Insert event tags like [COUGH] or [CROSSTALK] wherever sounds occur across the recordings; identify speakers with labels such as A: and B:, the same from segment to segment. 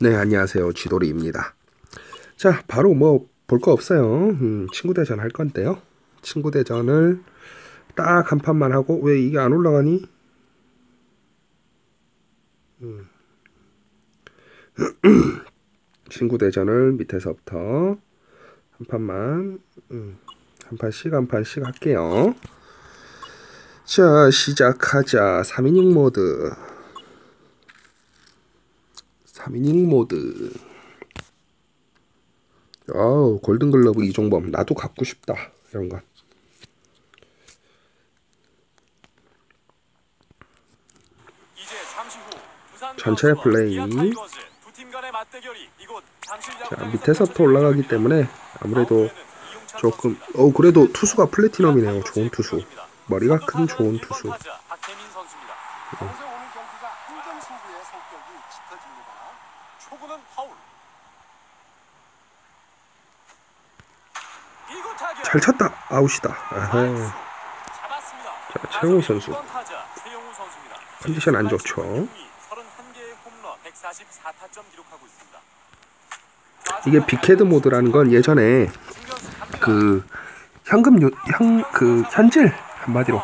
A: 네, 안녕하세요. 쥐돌이입니다. 자, 바로 뭐 볼 거 없어요. 음, 친구 대전 할 건데요. 친구 대전을 딱 한 판만 하고 왜 이게 안 올라가니? 음. [CLEARS THROAT] 친구 대전을 밑에서부터 한 판만 음, 한 판씩 한 판씩 할게요. 자, 시작하자. 3인용 모드. 3인용 모드. 아우, 골든글러브 이종범. 나도 갖고 싶다. 이런
B: 부산
A: 전체 플레이. 자, 밑에서부터 올라가기. 때문에 아무래도 조금. 어, 그래도 투수가 플래티넘이네요. 좋은 투수. 머리가 큰 좋은 투수.
B: 타자 박혜민 선수입니다.
C: 그래서 오늘 경기가 한점 승부의 성격이 짙어집니다.
B: 초구는 파울. 이구 타격.
A: 잘 쳤다. 아웃이다. 아하. 자, 최용우 선수. 컨디션 안 좋죠.
B: 31개의 홈런 144타점 기록하고 있습니다.
A: 이게 빅헤드 모드라는 건 예전에 그 현금 요, 현, 그 현질 한마디로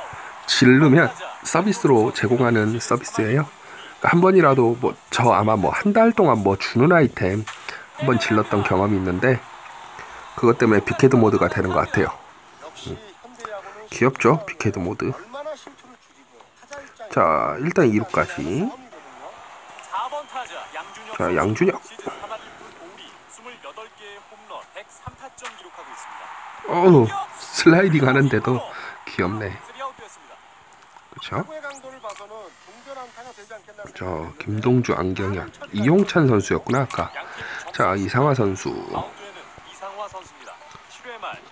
A: 질르면 서비스로 제공하는 서비스예요. 그러니까 한 번이라도 뭐 저 아마 뭐 한 달 동안 뭐 주는 아이템 한 번 질렀던 경험이 있는데 그것 때문에 빅헤드 모드가 되는 것 같아요. 귀엽죠? 빅헤드 모드.
C: 자,
A: 일단 2루까지.
C: 싸움이거든요.
B: 4번 타자 양준혁
A: 자. 양준혁.
B: 시즌 3할 1푼 5리 28개의 홈런 103타점 기록하고 있습니다.
A: 어우, 슬라이딩 하는데도 귀엽네.
B: 3아웃 됐습니다.
A: 그쵸? 저 김동주 안경약 이용찬 선수였구나 아까. 자 이상화 선수.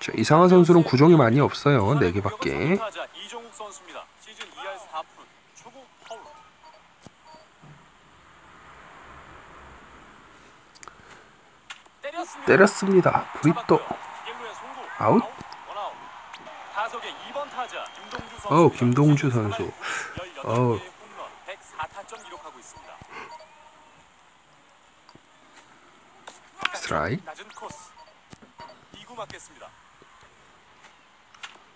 A: 자, 이상화 선수는 구종이 많이 없어요. 네 개밖에.
B: 공격은 선두 타자 이종욱 선수입니다. 시즌 2할 4푼 초구 파울. 때렸습니다.
A: 때렸습니다. 브리또. 아웃.
B: 원아웃. 타석의 2번 타자 김동주 선수.
A: 어우, 김동주 선수. 어우.
B: 홈런 104타점 기록하고 있습니다.
A: 스트라이크.
B: 낮은 코스. 2구 맞겠습니다.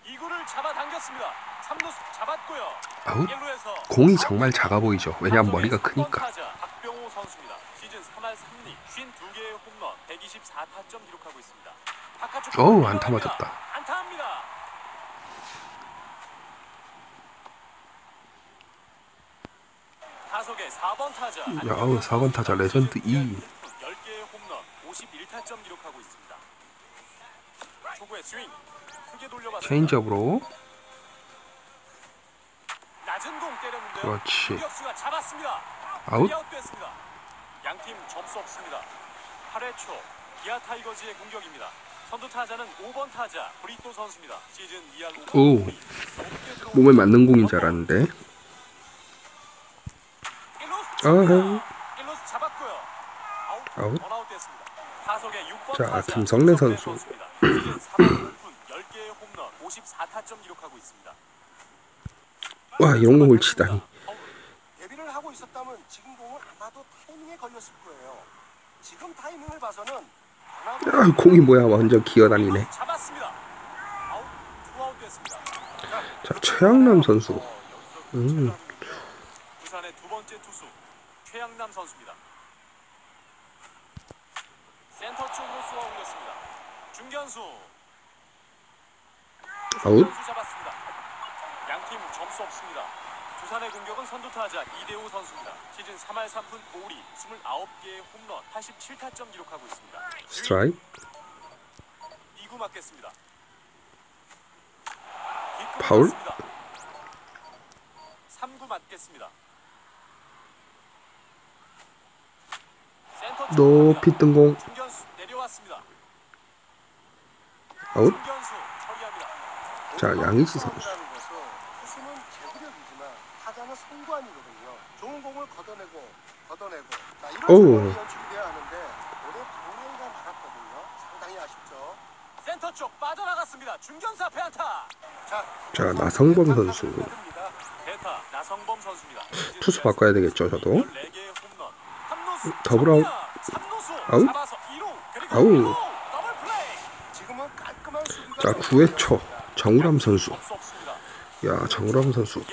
B: 2구를 잡아당겼습니다. 3루수 잡았고요. 1루에서
A: 공이 정말 작아 보이죠. 왜냐면 머리가 크니까.
B: 박병호 선수입니다. 시즌 3할 3리 52개의 홈런 124타점 기록하고 있습니다.
A: 어우, 안타. 맞았다.
B: 안타입니다. 타석의 4번 타자.
A: 야, 어우, 4번 타자 레전드 2.
B: 10개의 홈런 51타점 기록하고 있습니다.
A: 체인지업으로. 그렇지. 아웃.
B: 양팀 점수 없습니다. 8회 초 기아 타이거즈의 공격입니다. 선두 타자는 5번 타자 브리또 선수입니다. 시즌 2할 5번
A: 오. 몸에 맞는 공인 줄 알았는데. 아하.
B: 1루수 잡았고요. 아웃.
A: 자, 김성래 선수.
B: 선수입니다. 시즌 3할 5푼 10개의 홈런 54타점 기록하고 있습니다.
A: 와 이런 공을 치다니.
C: 데뷔를 하고 있었다면 지금 공은 아마도 타이밍에 걸렸을 거예요. 지금 타이밍을 봐서는
A: 아, 공이 뭐야 완전 기어다니네. 자 최양남 선수.
B: 어,
A: 음.
B: 부산의 두 번째 투수 최양남 선수입니다. 센터 쪽으로 쏘아 올렸습니다. 중견수
A: 아웃.
B: 잡았습니다. 양팀 점수 없습니다. 부산의 공격은 선두 타자 이대호 선수입니다. 시즌 3할 3푼 5리 29개의 홈런 87타점 기록하고 있습니다.
A: 스트라이크.
B: 2구 맞겠습니다.
A: 파울?
B: 3구 맞겠습니다.
A: 높이 뜬 공.
B: 중견수 내려왔습니다.
A: 아웃. 자 양희지 선수.
C: 라는 것은 투수는 제구력이지만 타자는 선관이거든요. 좋은 공을 걷어내고 걷어내고 자, 이런
A: 오우.
C: 상황이 연출이 돼야 하는데 올해 방해가 많았거든요. 상당히 아쉽죠.
B: 센터 쪽 빠져나갔습니다. 중견수 앞에 안타.
C: 자,
A: 자 나성범 선수.
B: 대타 나성범 선수입니다.
A: 투수 바꿔야 되겠죠 저도.
B: 14개의 홈런. 삼루수
A: 더블 아웃. 아웃?
B: 잡아서 2루, 그리고
A: 아웃.
B: 2루, 더블 플레이.
C: 지금은 깔끔한 수비가
A: 자 9회 초 정우람 선수. 야 정우람 선수.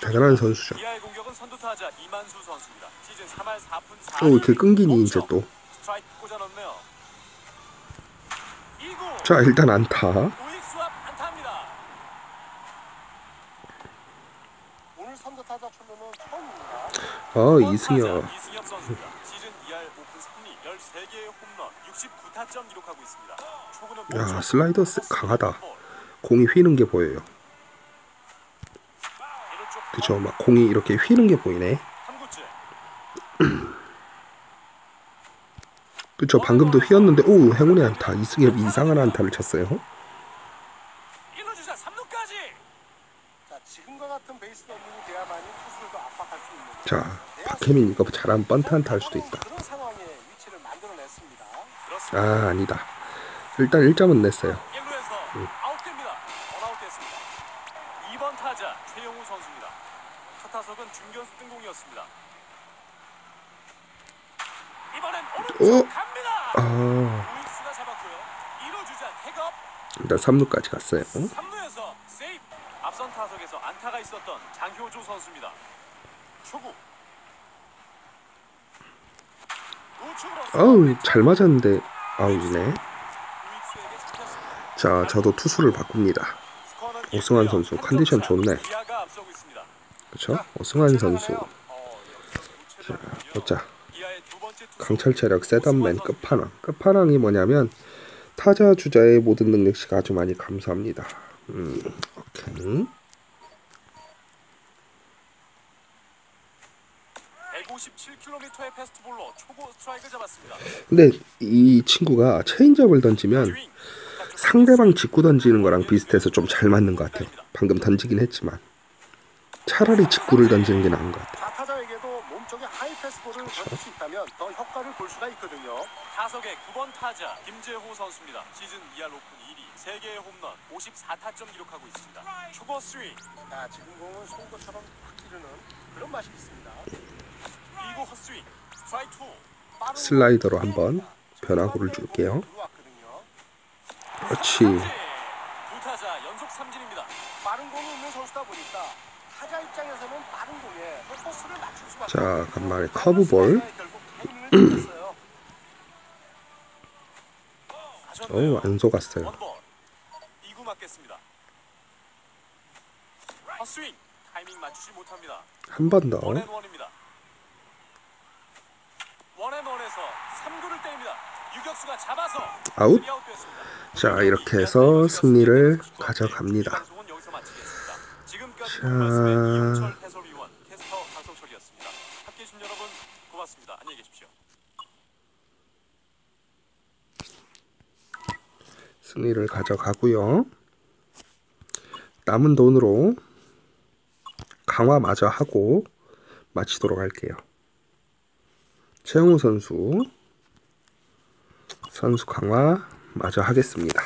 A: 대단한 선수죠.
B: 기아의 공격은 선두 타자 이만수 선수입니다. 시즌 3할 4푼 4厘.
A: 오 이렇게 끈기니 이제 또.
B: 스트라이크 꽂아 넣네요. 2구.
A: 자 일단 안타. 아 이승엽.
B: 시즌 2할 오픈 3리 13개의 홈런 69타점 기록하고 있습니다.
A: 야. 슬라이더 세- 강하다.
B: 볼.
A: 공이 휘는 게 보여요. 그쵸 막 공이 이렇게 휘는 게 보이네.
B: 3구째. [CLEARS THROAT]
A: 그쵸 방금도 휘었는데 오 행운의 안타. 이승엽 이상한 안타를 쳤어요.
B: 1루 주자 3루까지.
C: 자,
A: 박혜민 이거 잘하면 번트 안타 할 수도 있다. 아 아니다. 일단 1점은 냈어요.
B: 1루에서 아웃됩니다. 원아웃 됐습니다. 2번 타자 최영우 선수입니다. 첫 타석은 중견수 뜬공이었습니다. 이번엔 오른쪽
A: 오!
B: 갑니다.
A: 아
B: 우익수가 잡았고요. 2루 주자 태업
A: 일단 3루까지 갔어요.
B: 3루에서 세이프. 앞선 타석에서 안타가 있었던 장효조 선수입니다. 초구.
A: 아우 잘 맞았는데 아웃이네.
B: 우익수에게 잡혔습니다.
A: 자 저도 투수를 바꿉니다. 오승환
B: 1대0.
A: 선수
B: 한
A: 컨디션 좋네. 그쵸? 오승환 선수. 자. 보자. 강철 체력 세단맨 끝판왕. 끝판왕이 뭐냐면 타자 주자의 모든 능력치가 아주 많이 감소합니다. 음 오케이.
B: 157km의 패스트볼로 초보 스트라이크 잡았습니다.
A: 근데 이 친구가 체인지업을 던지면. 상대방 직구 던지는 거랑 비슷해서 좀 잘 맞는 것 같아요. 방금 던지긴 했지만 차라리 직구를 던지는 게 나은 것 같아요.
C: 타타자에게도 몸쪽에 하이 패스볼을 던질 수 있다면 더 효과를 볼 수가 있거든요.
B: 타석의 9번 타자 김재호 선수입니다. 시즌 2할 오픈 1위, 3개의 홈런, 54타점 기록하고 있습니다. 초보 스윙,
C: 자, 지금 공은 송도처럼 확 기르는 그런 맛이 있습니다.
B: 2구 헛스윙, 스트라이크 2.
C: 빠른
A: 슬라이더로 한번 변화구를 줄게요. 그렇지.
B: 두 타자 연속 삼진입니다.
C: 빠른 공이 있는 선수다 보니까 타자 입장에서는 빠른 공에 또 코스를 맞출 수밖에
A: 자. 간만에 커브볼. 오 [CLEARS THROAT] 안 속았어요.
B: 2구 맞겠습니다. 헛스윙. 타이밍 맞추지 못합니다.
A: 한 번 더.
B: 원앤원입니다. 원앤원에서 3구를 때립니다.
A: 아웃. 자 이렇게 해서 승리를 가져갑니다.
B: 마치겠습니다. 지금까지
A: 자. 승리를 가져가고요. 남은 돈으로 강화 마저 하고 마치도록 할게요. 최영우 선수 선수 강화 마저 하겠습니다.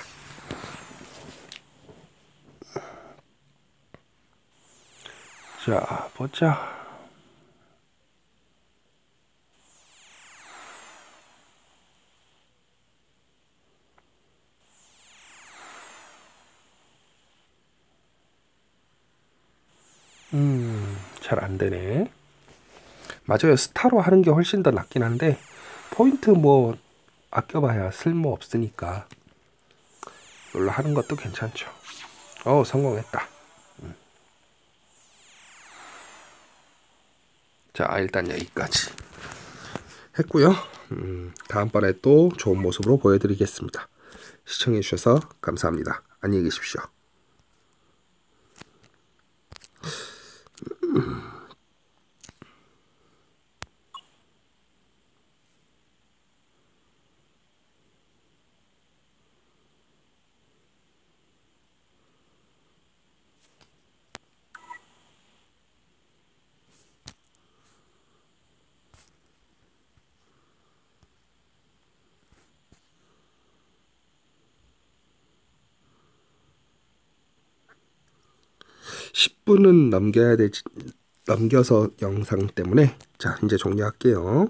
A: 자 보자. 음, 잘 안 되네. 맞아요. 스타로 하는 게 훨씬 더 낫긴 한데, 포인트 뭐, 아껴봐야 쓸모 없으니까, 이걸로 하는 것도 괜찮죠. 어, 성공했다. 음. 자, 일단 여기까지 했고요. 음, 다음번에 또 좋은 모습으로 보여드리겠습니다. 시청해주셔서 감사합니다. 안녕히 계십시오. 10분은 넘겨야 되지 넘겨서 영상 때문에 자 이제 종료할게요.